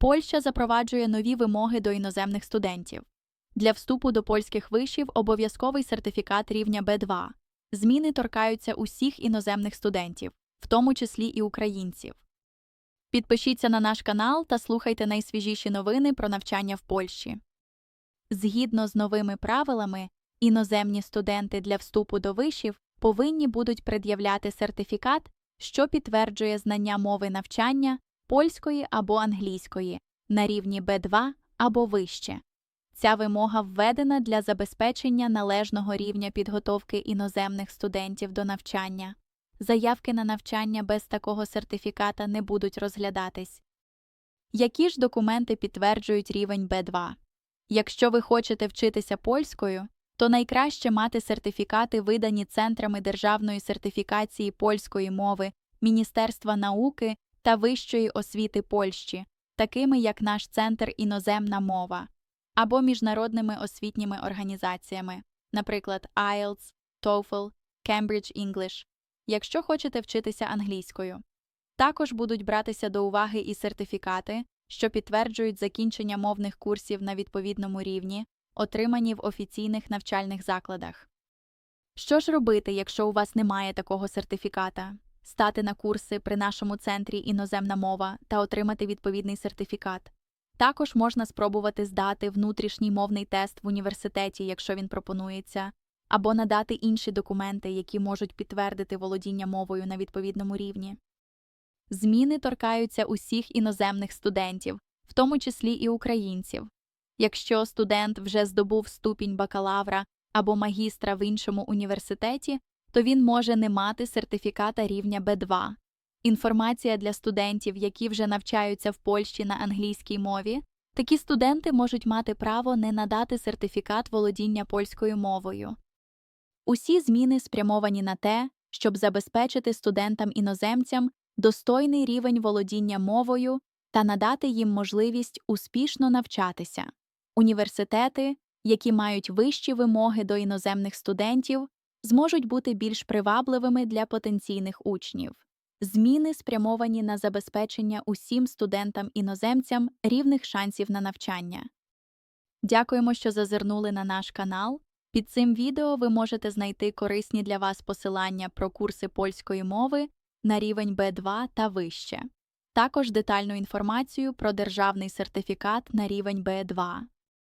Польща запроваджує нові вимоги до іноземних студентів. Для вступу до польських вишів обов'язковий сертифікат рівня Б2. Зміни торкаються усіх іноземних студентів, в тому числі і українців. Підпишіться на наш канал та слухайте найсвіжіші новини про навчання в Польщі. Згідно з новими правилами, іноземні студенти для вступу до вишів повинні будуть пред'являти сертифікат, що підтверджує знання мови навчання польської або англійської на рівні Б2 або вище. Ця вимога введена для забезпечення належного рівня підготовки іноземних студентів до навчання. Заявки на навчання без такого сертифіката не будуть розглядатись. Які ж документи підтверджують рівень Б2? Якщо ви хочете вчитися польською, то найкраще мати сертифікати, видані центрами державної сертифікації польської мови, Міністерства науки та вищої освіти Польщі, такими як наш центр іноземна мова, або міжнародними освітніми організаціями, наприклад, IELTS, TOEFL, Cambridge English, якщо хочете вчитися англійською. Також будуть братися до уваги і сертифікати, що підтверджують закінчення мовних курсів на відповідному рівні, отримані в офіційних навчальних закладах. Що ж робити, якщо у вас немає такого сертифіката? Стати на курси при нашому центрі іноземна мова та отримати відповідний сертифікат. Також можна спробувати здати внутрішній мовний тест в університеті, якщо він пропонується, або надати інші документи, які можуть підтвердити володіння мовою на відповідному рівні. Зміни торкаються усіх іноземних студентів, в тому числі і українців. Якщо студент вже здобув ступінь бакалавра або магістра в іншому університеті, то він може не мати сертифіката рівня Б2. Інформація для студентів, які вже навчаються в Польщі на англійській мові, такі студенти можуть мати право не надати сертифікат володіння польською мовою. Усі зміни спрямовані на те, щоб забезпечити студентам-іноземцям достойний рівень володіння мовою та надати їм можливість успішно навчатися. Університети, які мають вищі вимоги до іноземних студентів, зможуть бути більш привабливими для потенційних учнів. Зміни спрямовані на забезпечення усім студентам-іноземцям рівних шансів на навчання. Дякуємо, що зазирнули на наш канал. Під цим відео ви можете знайти корисні для вас посилання про курси польської мови на рівень Б2 та вище, також детальну інформацію про державний сертифікат на рівень Б2.